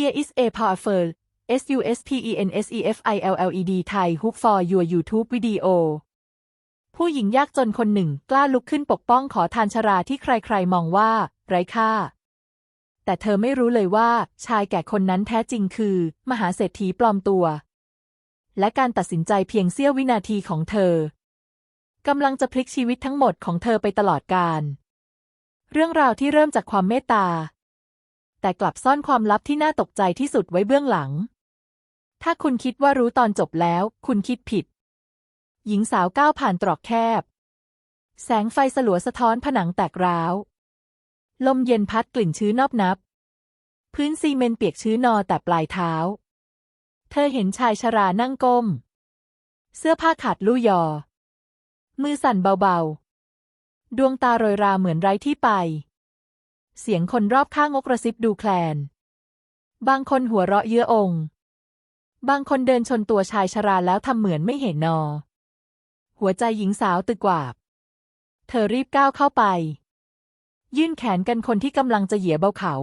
Here is a powerful S U S P E N S E F I L L E D Thai hook for your YouTube video ผู้หญิงยากจนคนหนึ่งกล้าลุกขึ้นปกป้องขอทานชราที่ใครๆ มองว่า ไร้ค่า แต่เธอไม่รู้เลยว่าชายแก่คนนั้นแท้จริงคือ มหาเศรษฐีปลอมตัว และการตัดสินใจเพียงเสี้ยววินาทีของเธอกำลังจะพลิกชีวิตทั้งหมดของเธอไปตลอดกาลเรื่องราวที่เริ่มจากความเมตตา แต่กลับซ่อนความลับที่น่าตกใจที่สุดไว้เบื้องหลัง ถ้าคุณคิดว่ารู้ตอนจบแล้ว คุณคิดผิด หญิงสาวก้าวผ่านตรอกแคบ แสงไฟสลัวสะท้อนผนังแตกร้าว ลมเย็นพัดกลิ่นชื้นนอบนับ พื้นซีเมนต์เปียกชื้นนอแต่ปลายเท้า เธอเห็นชายชรานั่งก้ม เสื้อผ้าขาดลู่ยอ มือสั่นเบาๆ ดวงตาโรยราเหมือนไร้ที่ไป เสียงคนรอบข้างงกระซิบดูแคลน บางคนหัวเราะเยื้อองบางคนเดินชนตัวชายชราแล้วทำเหมือนไม่เห็นนอ หัวใจหญิงสาวตึกกวาบ เธอรีบก้าวเข้าไป ยื่นแขนกันคนที่กำลังจะเหยียบเบาเขา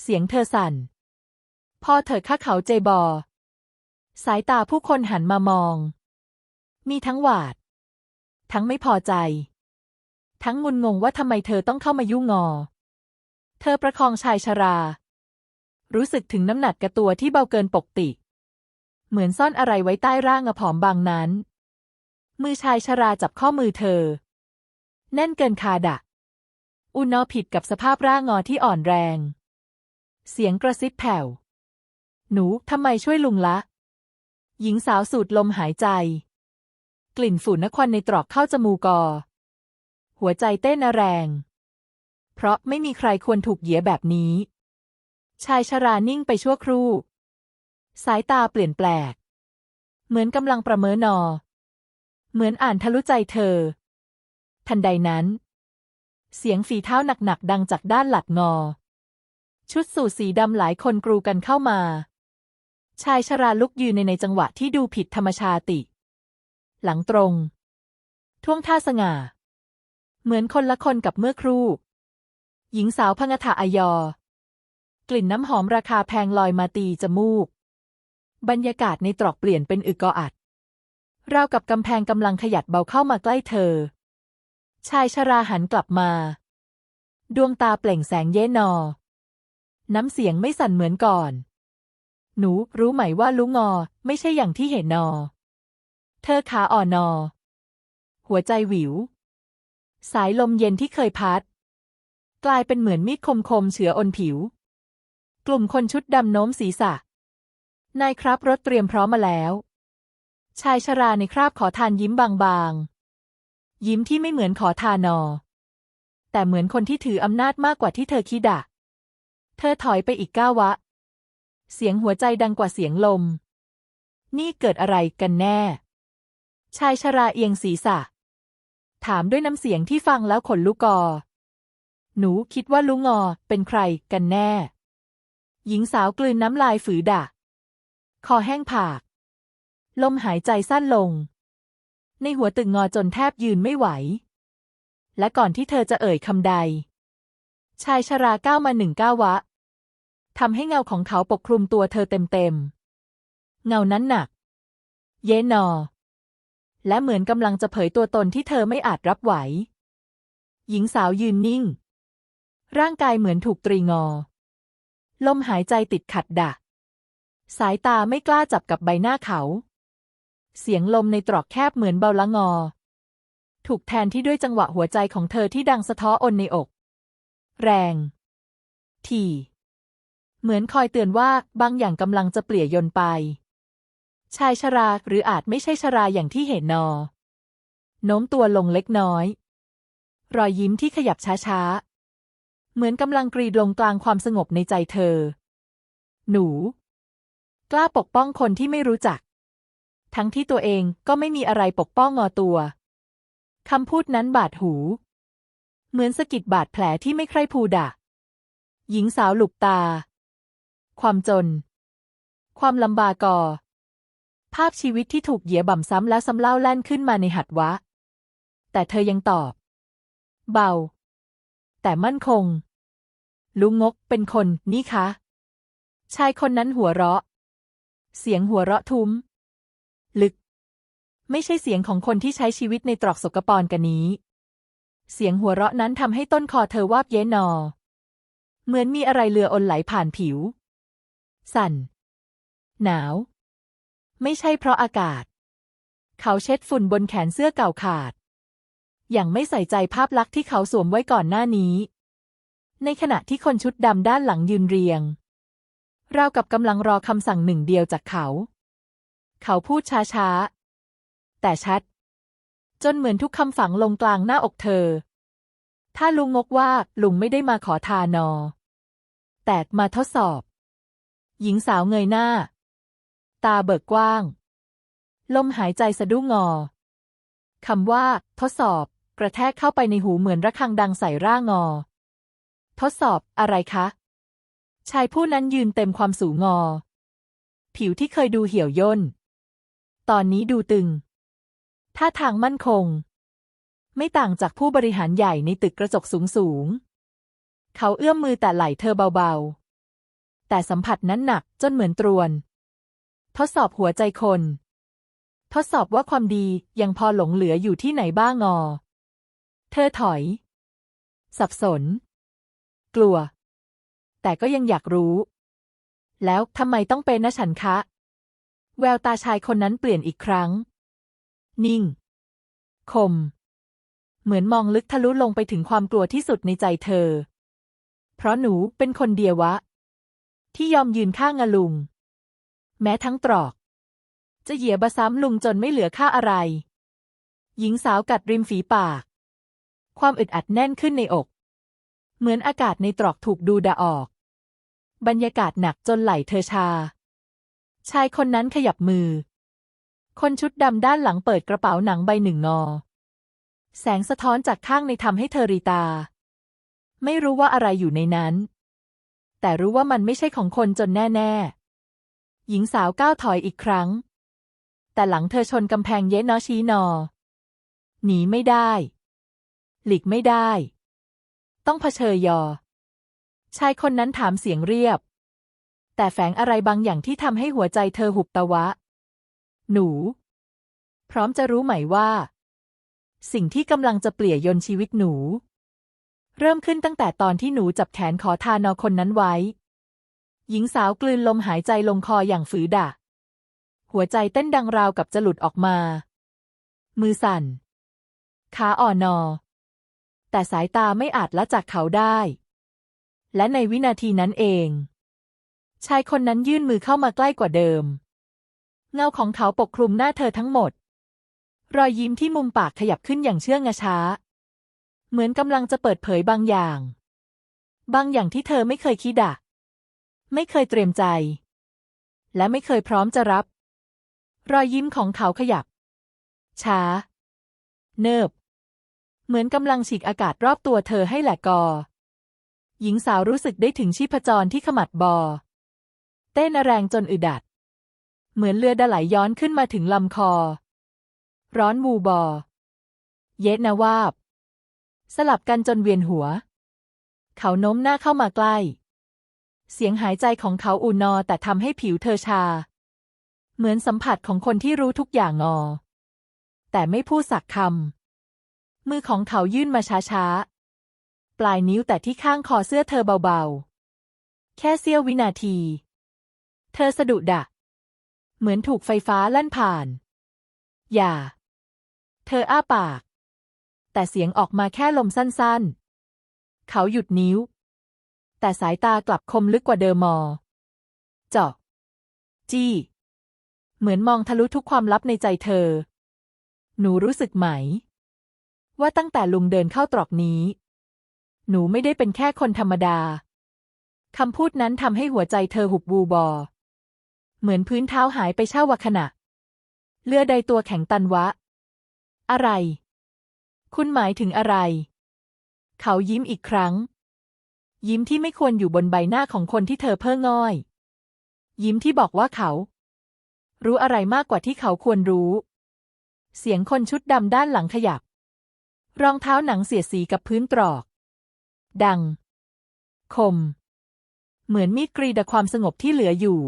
เสียงเธอสั่นพอเธอข้าเขาเจบอ สายตาผู้คนหันมามอง มีทั้งหวาด ทั้งไม่พอใจ ทั้งงุนงงว่าทำไมเธอต้องเข้ามายุ่งงอ เธอประคองชายชรา รู้สึกถึงน้ำหนักกระตัวที่เบาเกินปกติ เหมือนซ่อนอะไรไว้ใต้ร่างอผอมบางนั้น มือชายชราจับข้อมือเธอ แน่นเกินคาดะ อุณอผิดกับสภาพร่างงอที่อ่อนแรง เสียงกระซิบแผ่ว หนูทำไมช่วยลุงละ หญิงสาวสูดลมหายใจ กลิ่นฝุ่นนควันในตรอกเข้าจมูกอ หัวใจเต้นแรง เพราะไม่มีใครควรถูกเหยียแบบนี้ ชายชรานิ่งไปชั่วครู่ สายตาเปลี่ยนแปลก เหมือนกำลังประเมินนอ เหมือนอ่านทะลุใจเธอ ทันใดนั้น เสียงฝีเท้าหนักๆดังจากด้านหลัดงอ ชุดสูทสีดำหลายคนกรูกันเข้ามา ชายชราลุกยืนในในจังหวะที่ดูผิดธรรมชาติ หลังตรง ท่วงท่าสง่า เหมือนคนละคนกับเมื่อครู่ หญิงสาวพงถะอายอ กลิ่นน้ำหอมราคาแพงลอยมาตีจมูก บรรยากาศในตรอกเปลี่ยนเป็นอึกออัด ราวกับกำแพงกำลังขยัดเบาเข้ามาใกล้เธอ ชายชราหันกลับมา ดวงตาเปล่งแสงเย้นอ น้ำเสียงไม่สั่นเหมือนก่อน หนูรู้ไหมว่าลุงงอไม่ใช่อย่างที่เห็นนอ เธอขาอ่อนนอ หัวใจหวิว สายลมเย็นที่เคยพัด กลายเป็นเหมือนมีดคมคมๆเฉืออนผิว กลุ่มคนชุดดำโน้มศีรษะ นายครับรถเตรียมพร้อมมาแล้ว ชายชราในคราบขอทานยิ้มบางๆ ยิ้มที่ไม่เหมือนขอทานอ แต่เหมือนคนที่ถืออำนาจมากกว่าที่เธอคิดอะเธอถอยไปอีกก้าววะเสียงหัวใจดังกว่าเสียงลม นี่เกิดอะไรกันแน่ ชายชราเอียงศีรษะ ถามด้วยน้ำเสียงที่ฟังแล้วขนลุกกอ หนูคิดว่าลุงงอเป็นใครกันแน่ หญิงสาวกลืนน้ำลายฝืดะคอแห้งผาก ลมหายใจสั้นลง ในหัวตึงงอจนแทบยืนไม่ไหว และก่อนที่เธอจะเอ่ยคำใด ชายชราก้าวมาหนึ่งก้าววะทำให้เงาของเขาปกคลุมตัวเธอเต็มๆ เงานั้นหนัก เยนอ และเหมือนกำลังจะเผยตัวตนที่เธอไม่อาจรับไหว หญิงสาวยืนนิ่ง ร่างกายเหมือนถูกตรีงอ ลมหายใจติดขัดดะ สายตาไม่กล้าจับกับใบหน้าเขา เสียงลมในตรอกแคบเหมือนเบาละงอ ถูกแทนที่ด้วยจังหวะหัวใจของเธอที่ดังสะท้ออนในอก แรง ทีเหมือนคอยเตือนว่าบางอย่างกำลังจะเปลี่ยยนไป ชายชราหรืออาจไม่ใช่ชราอย่างที่เห็นนอ โน้มตัวลงเล็กน้อย รอยยิ้มที่ขยับช้าๆ เหมือนกำลังกรีดลงกลางความสงบในใจเธอ หนู กล้าปกป้องคนที่ไม่รู้จัก ทั้งที่ตัวเองก็ไม่มีอะไรปกป้องงอตัวคำพูดนั้นบาดหู เหมือนสะกิดบาดแผลที่ไม่ใคร่พูดะหญิงสาวหลุบตา ความจน ความลำบากกอภาพชีวิตที่ถูกเหยียบ่ำซ้ำแล้วซ้ำเล่าแล่นขึ้นมาในหัดวะ แต่เธอยังตอบ เบา แต่มั่นคง ลุงงกเป็นคนนี่คะชายคนนั้นหัวเราะ เสียงหัวเราะทุ้ม ลึก ไม่ใช่เสียงของคนที่ใช้ชีวิตในตรอกสกปรกันนี้ เสียงหัวเราะนั้นทำให้ต้นคอเธอวาบเย้นอ เหมือนมีอะไรเลืออนไหลผ่านผิว สั่น หนาว ไม่ใช่เพราะอากาศ เขาเช็ดฝุ่นบนแขนเสื้อเก่าขาด อย่างไม่ใส่ใจภาพลักษณ์ที่เขาสวมไว้ก่อนหน้านี้ ในขณะที่คนชุดดำด้านหลังยืนเรียง ราวกับกำลังรอคำสั่งหนึ่งเดียวจากเขา เขาพูดช้าๆ แต่ชัด จนเหมือนทุกคำฝังลงกลางหน้าอกเธอ ถ้าลุงงกว่าลุงไม่ได้มาขอทานอ แต่มาทดสอบ หญิงสาวเงยหน้า ตาเบิกกว้าง ลมหายใจสะดุ้งงอคำว่า ทดสอบ กระแทกเข้าไปในหูเหมือนระฆังดังใส่ร่างงอ ทดสอบอะไรคะ ชายผู้นั้นยืนเต็มความสูงงอ ผิวที่เคยดูเหี่ยวย่น ตอนนี้ดูตึง ท่าทางมั่นคง ไม่ต่างจากผู้บริหารใหญ่ในตึกกระจกสูงสูง เขาเอื้อมมือแต่ไหล่เธอเบาๆ แต่สัมผัสนั้นหนักจนเหมือนตรวน ทดสอบหัวใจคนทดสอบว่าความดียังพอหลงเหลืออยู่ที่ไหนบ้างงอ เธอถอย สับสน กลัว แต่ก็ยังอยากรู้ แล้วทำไมต้องเป็นนะฉันคะ แววตาชายคนนั้นเปลี่ยนอีกครั้ง นิ่ง คม เหมือนมองลึกทะลุลงไปถึงความกลัวที่สุดในใจเธอ เพราะหนูเป็นคนเดียววะ ที่ยอมยืนข้างอลุง แม้ทั้งตรอก จะเหยียบซ้ำลุงจนไม่เหลือค่าอะไรหญิงสาวกัดริมฝีปาก ความอึดอัดแน่นขึ้นในอก เหมือนอากาศในตรอกถูกดูดาออก บรรยากาศหนักจนไหลเธอชา ชายคนนั้นขยับมือ คนชุดดำด้านหลังเปิดกระเป๋าหนังใบหนึ่งงอ แสงสะท้อนจากข้างในทำให้เธอรีตา ไม่รู้ว่าอะไรอยู่ในนั้น แต่รู้ว่ามันไม่ใช่ของคนจนแน่ ๆ หญิงสาวก้าวถอยอีกครั้ง แต่หลังเธอชนกำแพงเย็นนอชี้นอหนีไม่ได้ หลีกไม่ได้ ต้องเผชิญยอ ชายคนนั้นถามเสียงเรียบ แต่แฝงอะไรบางอย่างที่ทำให้หัวใจเธอหุบตะวะ หนู พร้อมจะรู้ไหมว่า สิ่งที่กำลังจะเปลี่ยยนชีวิตหนู เริ่มขึ้นตั้งแต่ตอนที่หนูจับแขนขอทานอคนนั้นไว้ หญิงสาวกลืนลมหายใจลงคออย่างฝืดะหัวใจเต้นดังราวกับจะหลุดออกมา มือสั่นขาอ่อนนอ แต่สายตาไม่อาจละจากเขาได้ และในวินาทีนั้นเอง ชายคนนั้นยื่นมือเข้ามาใกล้กว่าเดิม เงาของเขาปกคลุมหน้าเธอทั้งหมด รอยยิ้มที่มุมปากขยับขึ้นอย่างเชื่องช้า เหมือนกำลังจะเปิดเผยบางอย่าง บางอย่างที่เธอไม่เคยคิดอะไม่เคยเตรียมใจ และไม่เคยพร้อมจะรับ รอยยิ้มของเขาขยับ ช้า เนิบ เหมือนกำลังฉีกอากาศรอบตัวเธอให้แหลกกอ หญิงสาวรู้สึกได้ถึงชีพจรที่ขมัดบอ เต้นแรงจนอึดัด เหมือนเลือดไหลย้อนขึ้นมาถึงลำคอ ร้อนวูบอ เย็ดนะวาบ สลับกันจนเวียนหัว เขาโน้มหน้าเข้ามาใกล้ เสียงหายใจของเขาอุนนอแต่ทำให้ผิวเธอชา เหมือนสัมผัสของคนที่รู้ทุกอย่างงอ แต่ไม่พูดสักคำ มือของเขายื่นมาช้าๆ ปลายนิ้วแต่ที่ข้างคอเสื้อเธอเบาๆ แค่เสี้ยววินาที เธอสะดุดดะ เหมือนถูกไฟฟ้าลั่นผ่าน อย่า เธออ้าปาก แต่เสียงออกมาแค่ลมสั้นๆ เขาหยุดนิ้ว แต่สายตากลับคมลึกกว่าเดิมมอเจาะจี้ เหมือนมองทะลุทุกความลับในใจเธอ หนูรู้สึกไหม ว่าตั้งแต่ลุงเดินเข้าตรอกนี้ หนูไม่ได้เป็นแค่คนธรรมดาคำพูดนั้นทำให้หัวใจเธอหุบวูบอ เหมือนพื้นเท้าหายไปเช่าวขณะ เลือดใดตัวแข็งตันวะ อะไร คุณหมายถึงอะไร เขายิ้มอีกครั้ง ยิ้มที่ไม่ควรอยู่บนใบหน้าของคนที่เธอเพ้อง่อย ยิ้มที่บอกว่าเขา รู้อะไรมากกว่าที่เขาควรรู้ เสียงคนชุดดำด้านหลังขยับ รองเท้าหนังเสียดสีกับพื้นตรอก ดัง คม เหมือนมีดกรีดความสงบที่เหลืออยู่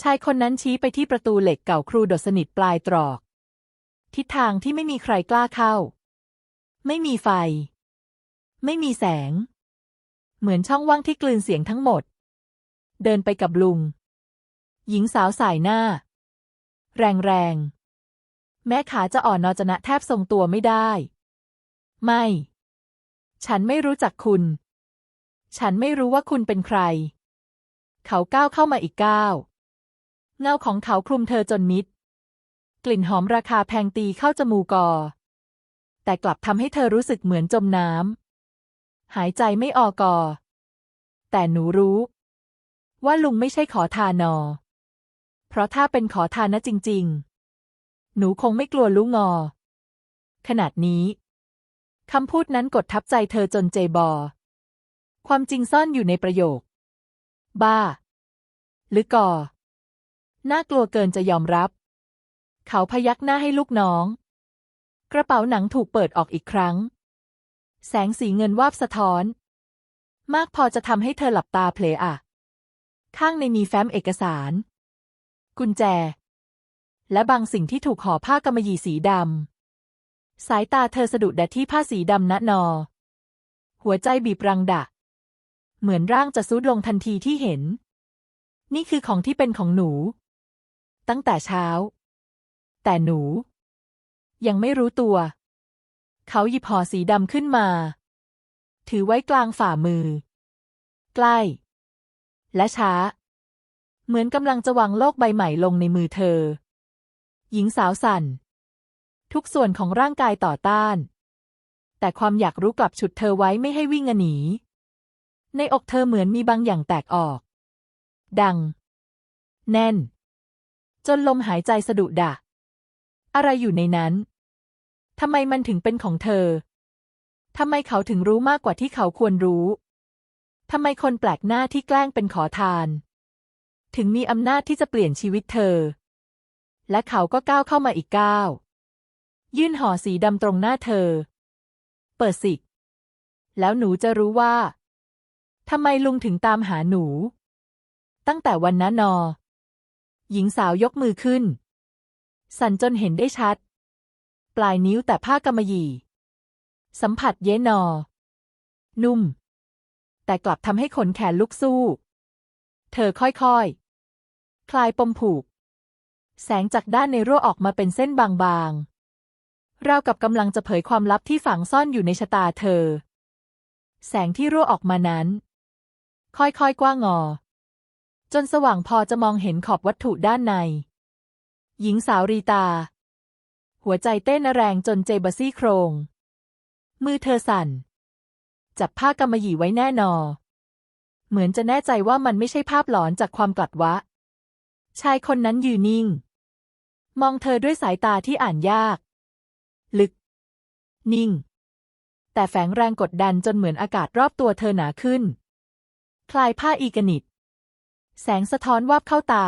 ชายคนนั้นชี้ไปที่ประตูเหล็กเก่าครูดดสนิทปลายตรอก ทิศทางที่ไม่มีใครกล้าเข้า ไม่มีไฟ ไม่มีแสง เหมือนช่องว่างที่กลืนเสียงทั้งหมด เดินไปกับลุง หญิงสาวสายหน้า แรงแรงแม้ขาจะอ่อนนอจะนะแทบทรงตัวไม่ได้ ไม่ ฉันไม่รู้จักคุณ ฉันไม่รู้ว่าคุณเป็นใคร เขาก้าวเข้ามาอีกก้าวเงาของเขาคลุมเธอจนมิด กลิ่นหอมราคาแพงตีเข้าจมูกกอ แต่กลับทำให้เธอรู้สึกเหมือนจมน้ำ หายใจไม่ออกอ แต่หนูรู้ ว่าลุงไม่ใช่ขอทานอ เพราะถ้าเป็นขอทานนะจริง ๆ หนูคงไม่กลัวลุงงอ ขนาดนี้ คำพูดนั้นกดทับใจเธอจนเจบอ ความจริงซ่อนอยู่ในประโยค บ้า หรือก่อ น่ากลัวเกินจะยอมรับ เขาพยักหน้าให้ลูกน้อง กระเป๋าหนังถูกเปิดออกอีกครั้ง แสงสีเงินวาบสะท้อน มากพอจะทำให้เธอหลับตาเพลอะข้างในมีแฟ้มเอกสาร กุญแจ และบางสิ่งที่ถูกห่อผ้ากำมะหยี่สีดำ สายตาเธอสะดุดแดดที่ผ้าสีดำนนอ หัวใจบีบรังดะ เหมือนร่างจะซุดลงทันทีที่เห็น นี่คือของที่เป็นของหนู ตั้งแต่เช้า แต่หนู ยังไม่รู้ตัว เขาหยิบห่อสีดำขึ้นมา ถือไว้กลางฝ่ามือ ใกล้ และช้า เหมือนกำลังจะวางโลกใบใหม่ลงในมือเธอ หญิงสาวสั่น ทุกส่วนของร่างกายต่อต้าน แต่ความอยากรู้กลับฉุดเธอไว้ไม่ให้วิ่งหนี ในอกเธอเหมือนมีบางอย่างแตกออก ดัง แน่น จนลมหายใจสะดุดดะ อะไรอยู่ในนั้น ทำไมมันถึงเป็นของเธอ ทำไมเขาถึงรู้มากกว่าที่เขาควรรู้ ทำไมคนแปลกหน้าที่แกล้งเป็นขอทาน ถึงมีอำนาจที่จะเปลี่ยนชีวิตเธอ และเขาก็ก้าวเข้ามาอีกก้าว ยื่นห่อสีดำตรงหน้าเธอ เปิดสิ แล้วหนูจะรู้ว่าทำไมลุงถึงตามหาหนู ตั้งแต่วันนั้นนอ หญิงสาวยกมือขึ้น สั่นจนเห็นได้ชัด ปลายนิ้วแต่ผ้ากำมะหยี่ สัมผัสเย้นอ นุ่ม แต่กลับทำให้ขนแขนลุกสู้ เธอค่อยๆคลายปมผูก แสงจากด้านในรั่วออกมาเป็นเส้นบางๆ ราวกับกำลังจะเผยความลับที่ฝังซ่อนอยู่ในชะตาเธอ แสงที่รั่วออกมานั้น ค่อยๆ กว้างงอ จนสว่างพอจะมองเห็นขอบวัตถุด้านใน หญิงสาวรีตา หัวใจเต้นแรงจนเจบซี่โครง มือเธอสั่น จับผ้ากำมะหยี่ไว้แน่นอ เหมือนจะแน่ใจว่ามันไม่ใช่ภาพหลอนจากความกลัดวะ ชายคนนั้นยืนนิ่ง มองเธอด้วยสายตาที่อ่านยากลึก นิ่ง แต่แฝงแรงกดดันจนเหมือนอากาศรอบตัวเธอหนาขึ้น คลายผ้าอีกนิด แสงสะท้อนวับเข้าตา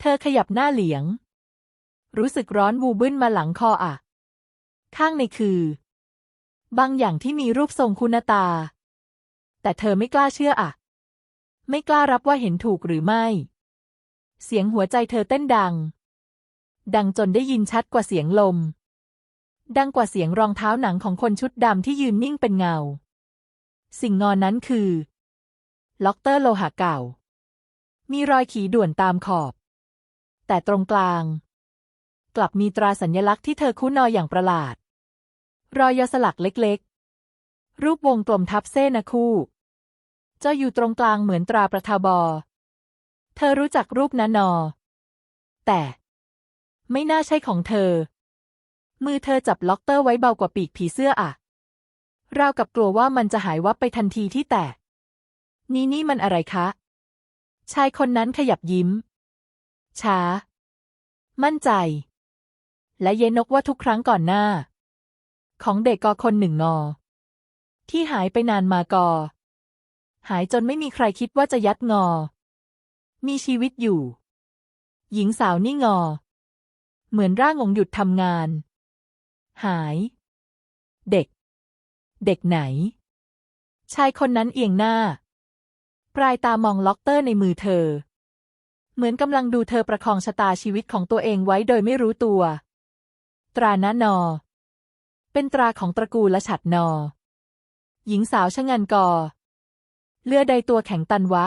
เธอขยับหน้าเหลียง รู้สึกร้อนวูบึ้นมาหลังคออะ ข้างในคือ บางอย่างที่มีรูปทรงคุณตา แต่เธอไม่กล้าเชื่ออะ ไม่กล้ารับว่าเห็นถูกหรือไม่ เสียงหัวใจเธอเต้นดังดังจนได้ยินชัดกว่าเสียงลม ดังกว่าเสียงรองเท้าหนังของคนชุดดำที่ยืนนิ่งเป็นเงา สิ่งงอนนั้นคือ ล็อกเตอร์โลหะเก่า มีรอยขีด่วนตามขอบ แต่ตรงกลาง กลับมีตราสัญลักษณ์ที่เธอคุ้นนอยอย่างประหลาด รอยยอสลักเล็กๆ รูปวงกลมทับเส้นคู่จะอยู่ตรงกลางเหมือนตราประทาบอ เธอรู้จักรูปนั้นนอ แต่ ไม่น่าใช่ของเธอ มือเธอจับล็อกเตอร์ไว้เบากว่าปีกผีเสื้ออะราวกับกลัวว่ามันจะหายวับไปทันทีที่แตก นี่นี่มันอะไรคะ ชายคนนั้นขยับยิ้ม ช้า มั่นใจ และเยนกว่าทุกครั้งก่อนหน้า ของเด็กกอคนหนึ่งงอ ที่หายไปนานมากอ หายจนไม่มีใครคิดว่าจะยัดงอ มีชีวิตอยู่ หญิงสาวนี่งอ เหมือนร่างงงหยุดทำงาน หาย เด็ก เด็กไหน ชายคนนั้นเอียงหน้า ปลายตามองล็อกเตอร์ในมือเธอ เหมือนกำลังดูเธอประคองชะตาชีวิตของตัวเองไว้โดยไม่รู้ตัว ตรานะนอ เป็นตราของตระกูลและฉัดนอ หญิงสาวชะงันกอ เลือดใดตัวแข็งตันวะ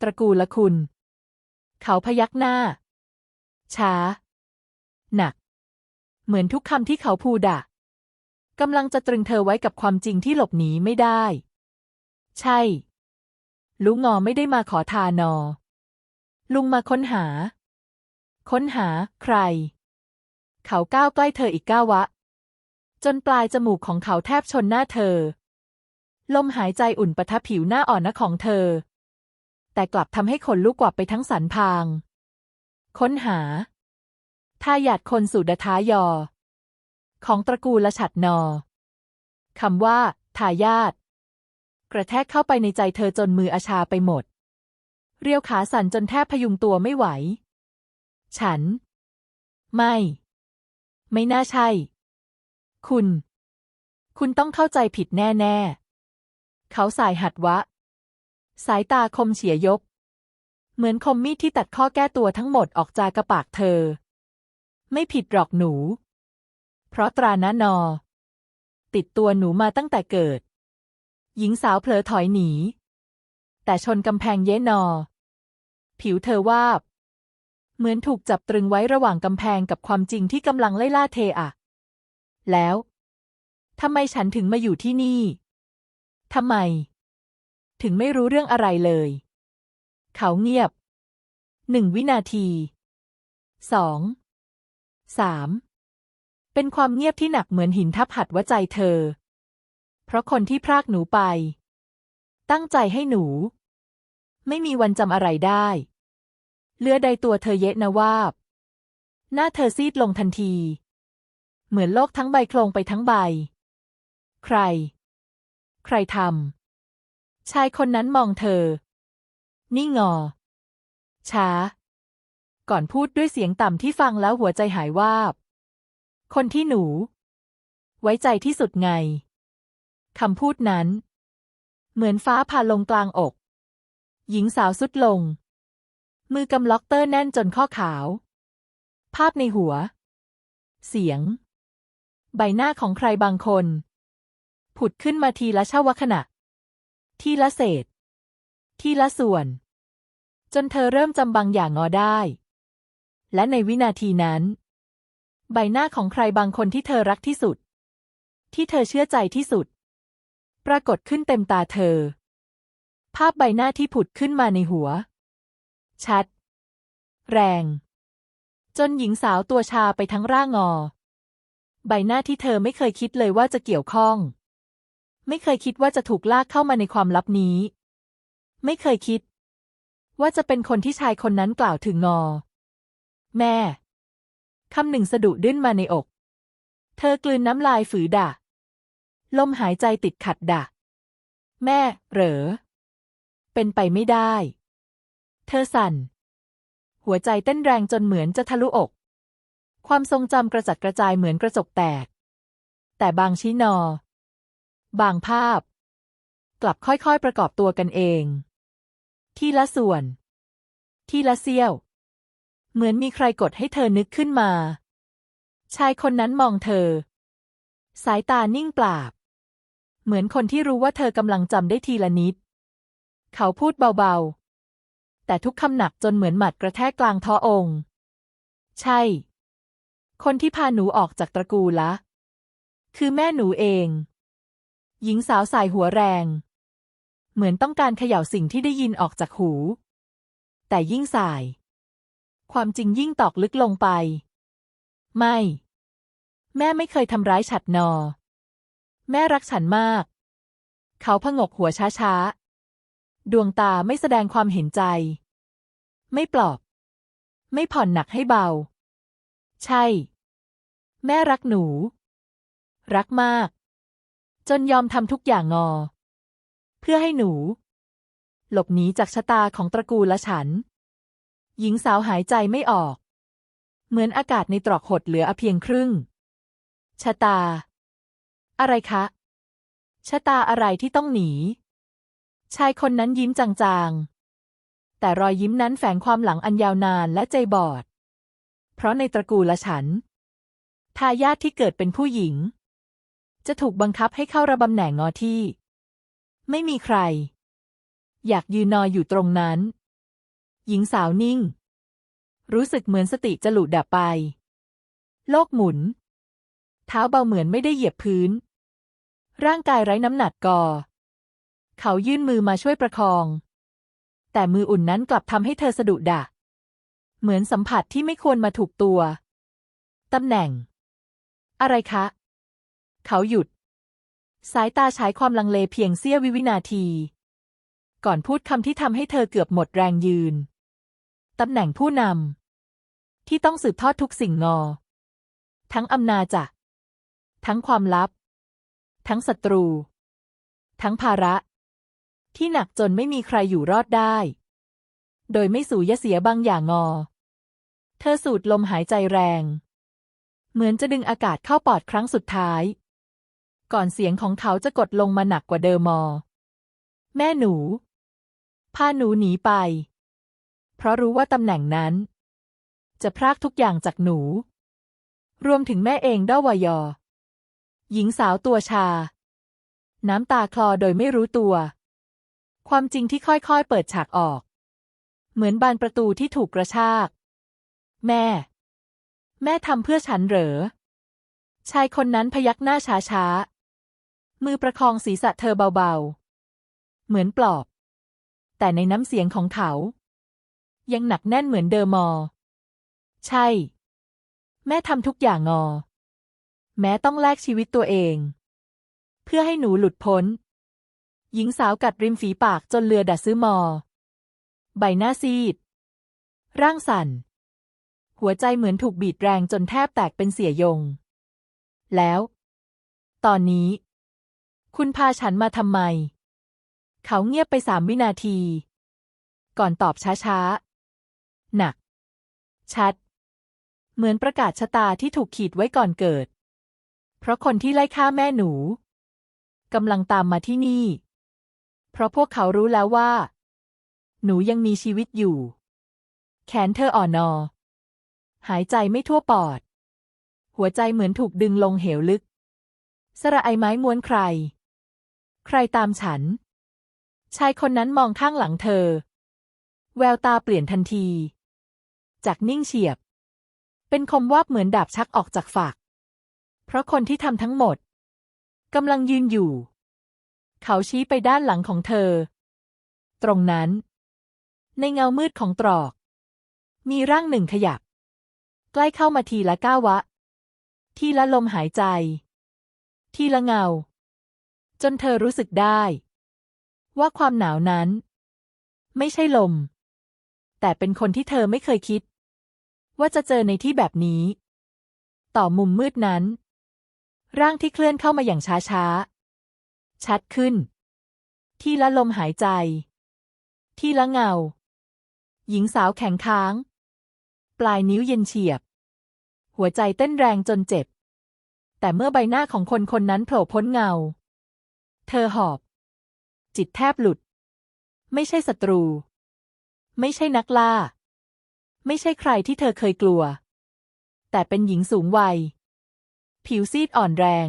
ตระกูลละคุณ เขาพยักหน้า ช้า หนัก เหมือนทุกคำที่เขาพูดอะกำลังจะตรึงเธอไว้กับความจริงที่หลบหนีไม่ได้ ใช่ ลุงงอไม่ได้มาขอทานอ ลุงมาค้นหา ค้นหา ใคร เขาก้าวใกล้เธออีกก้าววะ จนปลายจมูกของเขาแทบชนหน้าเธอ ลมหายใจอุ่นประทับผิวหน้าอ่อนนะของเธอ แต่กลับทำให้ขนลุกกว่าไปทั้งสันพาง ค้นหา ทายาทคนสุดท้ายอ ของตระกูลฉัดนอคำว่าทายาทกระแทกเข้าไปในใจเธอจนมืออาชาไปหมด เรียวขาสั่นจนแทบพยุงตัวไม่ไหว ฉัน ไม่ ไม่น่าใช่ คุณ คุณต้องเข้าใจผิดแน่ๆ เขาสายหัดวะ สายตาคมเฉียยก เหมือนคมมีดที่ตัดข้อแก้ตัวทั้งหมดออกจากกระปากเธอ ไม่ผิดหรอกหนู เพราะตรานะนอ ติดตัวหนูมาตั้งแต่เกิด หญิงสาวเผลอถอยหนี แต่ชนกำแพงเย้นอ ผิวเธอวาบ เหมือนถูกจับตรึงไว้ระหว่างกำแพงกับความจริงที่กำลังไล่ล่าเธออะ แล้วทำไมฉันถึงมาอยู่ที่นี่ทำไม ถึงไม่รู้เรื่องอะไรเลย เขาเงียบหนึ่งวินาทีสอง สามเป็นความเงียบที่หนักเหมือนหินทับหัดว่าใจเธอ เพราะคนที่พรากหนูไป ตั้งใจให้หนู ไม่มีวันจำอะไรได้ เลือใดตัวเธอเยะนะวาบ หน้าเธอซีดลงทันที เหมือนโลกทั้งใบโคลงไปทั้งใบ ใคร ใครทำชายคนนั้นมองเธอ นี่งอ ช้า ก่อนพูดด้วยเสียงต่ำที่ฟังแล้วหัวใจหายวาบ คนที่หนู ไว้ใจที่สุดไง คำพูดนั้น เหมือนฟ้าผ่าลงกลางอก หญิงสาวสุดลง มือกำล็อกเตอร์แน่นจนข้อขาว ภาพในหัว เสียง ใบหน้าของใครบางคน ผุดขึ้นมาทีละช่าวขณะ ทีละเศษ ทีละส่วน จนเธอเริ่มจำบางอย่างงอได้ และในวินาทีนั้น ใบหน้าของใครบางคนที่เธอรักที่สุด ที่เธอเชื่อใจที่สุด ปรากฏขึ้นเต็มตาเธอ ภาพใบหน้าที่ผุดขึ้นมาในหัว ชัด แรง จนหญิงสาวตัวชาไปทั้งร่างงอ ใบหน้าที่เธอไม่เคยคิดเลยว่าจะเกี่ยวข้อง ไม่เคยคิดว่าจะถูกลากเข้ามาในความลับนี้ ไม่เคยคิด ว่าจะเป็นคนที่ชายคนนั้นกล่าวถึงงอ แม่ คำหนึ่งสะดุดิ้นมาในอก เธอกลืนน้ำลายฝือด่า ลมหายใจติดขัดด่า แม่ เหรอ เป็นไปไม่ได้ เธอสั่น หัวใจเต้นแรงจนเหมือนจะทะลุอก ความทรงจำกระจัดกระจายเหมือนกระจกแตก แต่บางชิ้นนอ บางภาพ กลับค่อยๆประกอบตัวกันเอง ทีละส่วน ทีละเสี้ยว เหมือนมีใครกดให้เธอนึกขึ้นมา ชายคนนั้นมองเธอ สายตานิ่งปราบ เหมือนคนที่รู้ว่าเธอกำลังจำได้ทีละนิด เขาพูดเบาๆ แต่ทุกคำหนักจนเหมือนหมัดกระแทกกลางท้อองค์ ใช่ คนที่พาหนูออกจากตระกูลละ คือแม่หนูเอง หญิงสาวสายหัวแรง เหมือนต้องการเขย่าสิ่งที่ได้ยินออกจากหู แต่ยิ่งสาย ความจริงยิ่งตอกลึกลงไป ไม่ แม่ไม่เคยทำร้ายฉัดนอ แม่รักฉันมาก เขาพงกหัวช้าๆ ดวงตาไม่แสดงความเห็นใจ ไม่ปลอบ ไม่ผ่อนหนักให้เบา ใช่ แม่รักหนู รักมาก จนยอมทำทุกอย่างงอ เพื่อให้หนู หลบหนีจากชะตาของตระกูลและฉัน หญิงสาวหายใจไม่ออก เหมือนอากาศในตรอกหดเหลือเพียงครึ่ง ชะตา อะไรคะ ชะตาอะไรที่ต้องหนี ชายคนนั้นยิ้มจางๆ แต่รอยยิ้มนั้นแฝงความหลังอันยาวนานและใจบอด เพราะในตระกูลละฉัน ทายาทที่เกิดเป็นผู้หญิง จะถูกบังคับให้เข้าระบำแหน่งงอที่ ไม่มีใคร อยากยืนนอยอยู่ตรงนั้น หญิงสาวนิ่ง รู้สึกเหมือนสติจะหลุดดับไป โลกหมุน เท้าเบาเหมือนไม่ได้เหยียบพื้น ร่างกายไร้น้ำหนักก่อ เขายื่นมือมาช่วยประคอง แต่มืออุ่นนั้นกลับทำให้เธอสะดุดดะเหมือนสัมผัสที่ไม่ควรมาถูกตัวตำแหน่ง อะไรคะ เขาหยุด สายตาฉายความลังเลเพียงเสี้ยววิวินาที ก่อนพูดคำที่ทำให้เธอเกือบหมดแรงยืน ตำแหน่งผู้นำที่ต้องสืบทอดทุกสิ่งงอ ทั้งอำนาจจักรทั้งความลับ ทั้งศัตรู ทั้งภาระ ที่หนักจนไม่มีใครอยู่รอดได้ โดยไม่สูญเสียบางอย่างงอ เธอสูดลมหายใจแรง เหมือนจะดึงอากาศเข้าปอดครั้งสุดท้าย ก่อนเสียงของเขาจะกดลงมาหนักกว่าเดิมมอ แม่หนู พาหนูหนีไป ราะรู้ว่าตำแหน่งนั้น จะพรากทุกอย่างจากหนู รวมถึงแม่เองด้อวยอ หญิงสาวตัวชา น้ำตาคลอโดยไม่รู้ตัว ความจริงที่ค่อยๆเปิดฉากออก เหมือนบานประตูที่ถูกกระชาก แม่ แม่ทำเพื่อฉันเหรอ ชายคนนั้นพยักหน้าช้าๆ มือประคองศีรษะเธอเบาๆ เหมือนปลอบแต่ในน้ำเสียงของเขา ยังหนักแน่นเหมือนเดิมมอ ใช่ แม่ทำทุกอย่างงอ แม้ต้องแลกชีวิตตัวเอง เพื่อให้หนูหลุดพ้น หญิงสาวกัดริมฝีปากจนเลือดัดซื้อมอ ใบหน้าซีด ร่างสั่น หัวใจเหมือนถูกบีดแรงจนแทบแตกเป็นเสียยง แล้ว ตอนนี้ คุณพาฉันมาทำไม เขาเงียบไปสามวินาทีก่อนตอบช้าๆ หนัก ชัด เหมือนประกาศชะตาที่ถูกขีดไว้ก่อนเกิด เพราะคนที่ไล่ฆ่าแม่หนูกำลังตามมาที่นี่ เพราะพวกเขารู้แล้วว่า หนูยังมีชีวิตอยู่ แขนเธออ่อนนอ หายใจไม่ทั่วปอด หัวใจเหมือนถูกดึงลงเหวลึก สระไอไม้ม้วนใคร ใครตามฉัน ชายคนนั้นมองข้างหลังเธอ แววตาเปลี่ยนทันที จากนิ่งเฉียบ เป็นคมวาบเหมือนดาบชักออกจากฝักเพราะคนที่ทำทั้งหมดกำลังยืนอยู่ เขาชี้ไปด้านหลังของเธอ ตรงนั้น ในเงามืดของตรอก มีร่างหนึ่งขยับ ใกล้เข้ามาทีละก้าววะ ทีละลมหายใจ ทีละเงา จนเธอรู้สึกได้ ว่าความหนาวนั้น ไม่ใช่ลม แต่เป็นคนที่เธอไม่เคยคิด ว่าจะเจอในที่แบบนี้ ต่อมุมมืดนั้น ร่างที่เคลื่อนเข้ามาอย่างช้าๆ ชัดขึ้น ที่ละลมหายใจ ที่ละเงา หญิงสาวแข็งค้าง ปลายนิ้วเย็นเฉียบ หัวใจเต้นแรงจนเจ็บ แต่เมื่อใบหน้าของคนคนนั้นโผล่พ้นเงา เธอหอบ จิตแทบหลุด ไม่ใช่ศัตรู ไม่ใช่นักล่า ไม่ใช่ใครที่เธอเคยกลัว แต่เป็นหญิงสูงวัย ผิวซีดอ่อนแรง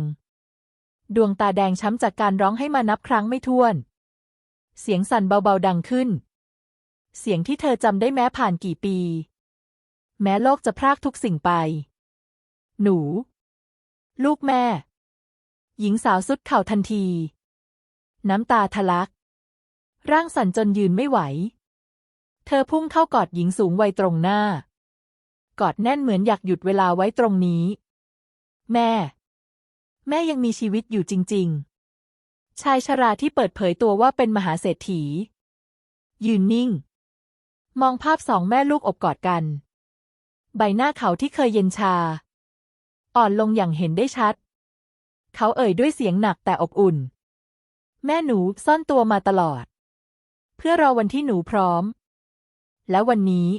ดวงตาแดงช้ำจากการร้องให้มานับครั้งไม่ถ้วน เสียงสั่นเบาๆดังขึ้น เสียงที่เธอจำได้แม้ผ่านกี่ปี แม้โลกจะพรากทุกสิ่งไป หนู ลูกแม่ หญิงสาวสุดเข่าทันที น้ำตาทะลัก ร่างสั่นจนยืนไม่ไหว เธอพุ่งเข้ากอดหญิงสูงวัยตรงหน้า กอดแน่นเหมือนอยากหยุดเวลาไว้ตรงนี้ แม่ แม่ยังมีชีวิตอยู่จริง ๆ ชายชราที่เปิดเผยตัวว่าเป็นมหาเศรษฐี ยืนนิ่ง มองภาพสองแม่ลูกอบกอดกัน ใบหน้าเขาที่เคยเย็นชา อ่อนลงอย่างเห็นได้ชัด เขาเอ่ยด้วยเสียงหนักแต่อบอุ่น แม่หนูซ่อนตัวมาตลอด เพื่อรอวันที่หนูพร้อม และวันนี้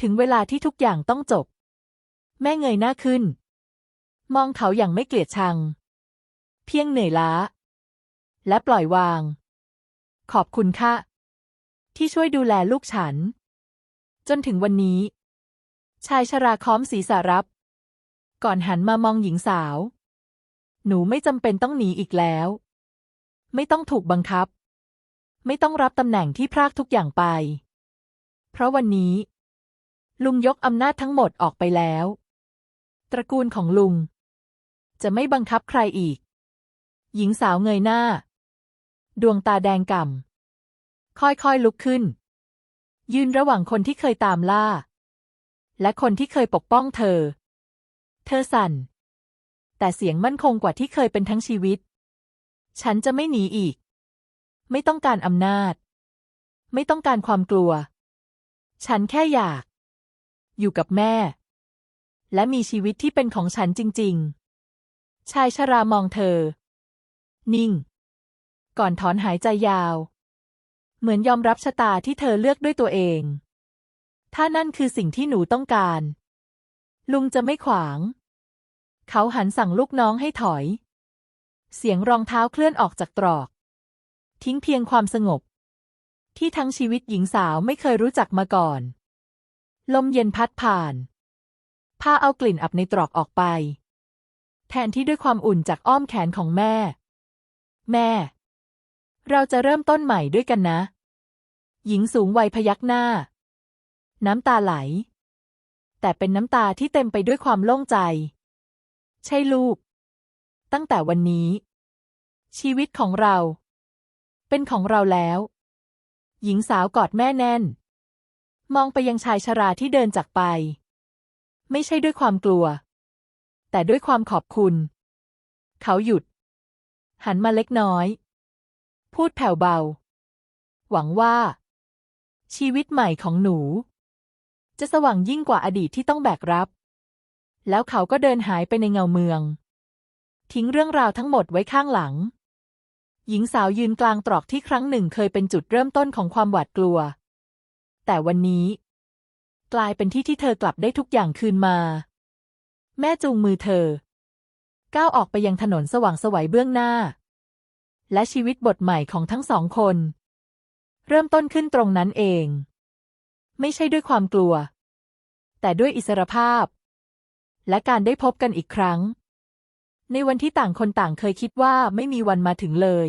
ถึงเวลาที่ทุกอย่างต้องจบ แม่เงยหน้าขึ้น มองเขาอย่างไม่เกลียดชัง เพียงเหนื่อยล้า และปล่อยวาง ขอบคุณค่ะ ที่ช่วยดูแลลูกฉัน จนถึงวันนี้ ชายชราค้อมศีรษะรับ ก่อนหันมามองหญิงสาว หนูไม่จำเป็นต้องหนีอีกแล้ว ไม่ต้องถูกบังคับ ไม่ต้องรับตำแหน่งที่พรากทุกอย่างไป เพราะวันนี้ ลุงยกอำนาจทั้งหมดออกไปแล้ว ตระกูลของลุง จะไม่บังคับใครอีก หญิงสาวเงยหน้า ดวงตาแดงก่ำค่อยๆลุกขึ้น ยืนระหว่างคนที่เคยตามล่า และคนที่เคยปกป้องเธอ เธอสั่น แต่เสียงมั่นคงกว่าที่เคยเป็นทั้งชีวิต ฉันจะไม่หนีอีก ไม่ต้องการอำนาจ ไม่ต้องการความกลัว ฉันแค่อยาก อยู่กับแม่ และมีชีวิตที่เป็นของฉันจริง ๆ ชายชรามองเธอ นิ่ง ก่อนถอนหายใจยาว เหมือนยอมรับชะตาที่เธอเลือกด้วยตัวเอง ถ้านั่นคือสิ่งที่หนูต้องการ ลุงจะไม่ขวาง เขาหันสั่งลูกน้องให้ถอย เสียงรองเท้าเคลื่อนออกจากตรอก ทิ้งเพียงความสงบ ที่ทั้งชีวิตหญิงสาวไม่เคยรู้จักมาก่อน ลมเย็นพัดผ่านผ้าเอากลิ่นอับในตรอกออกไป แทนที่ด้วยความอุ่นจากอ้อมแขนของแม่ แม่ เราจะเริ่มต้นใหม่ด้วยกันนะ หญิงสูงวัยพยักหน้า น้ำตาไหล แต่เป็นน้ำตาที่เต็มไปด้วยความโล่งใจ ใช่ลูก ตั้งแต่วันนี้ ชีวิตของเรา เป็นของเราแล้ว หญิงสาวกอดแม่แน่น มองไปยังชายชราที่เดินจากไป ไม่ใช่ด้วยความกลัว แต่ด้วยความขอบคุณ เขาหยุด หันมาเล็กน้อย พูดแผ่วเบา หวังว่า ชีวิตใหม่ของหนู จะสว่างยิ่งกว่าอดีตที่ต้องแบกรับ แล้วเขาก็เดินหายไปในเงาเมือง ทิ้งเรื่องราวทั้งหมดไว้ข้างหลัง หญิงสาวยืนกลางตรอกที่ครั้งหนึ่งเคยเป็นจุดเริ่มต้นของความหวาดกลัว แต่วันนี้ กลายเป็นที่ที่เธอกลับได้ทุกอย่างคืนมา แม่จูงมือเธอ ก้าวออกไปยังถนนสว่างสวัยเบื้องหน้า และชีวิตบทใหม่ของทั้งสองคน เริ่มต้นขึ้นตรงนั้นเอง ไม่ใช่ด้วยความกลัว แต่ด้วยอิสรภาพ และการได้พบกันอีกครั้ง ในวันที่ต่างคนต่างเคยคิดว่าไม่มีวันมาถึงเลย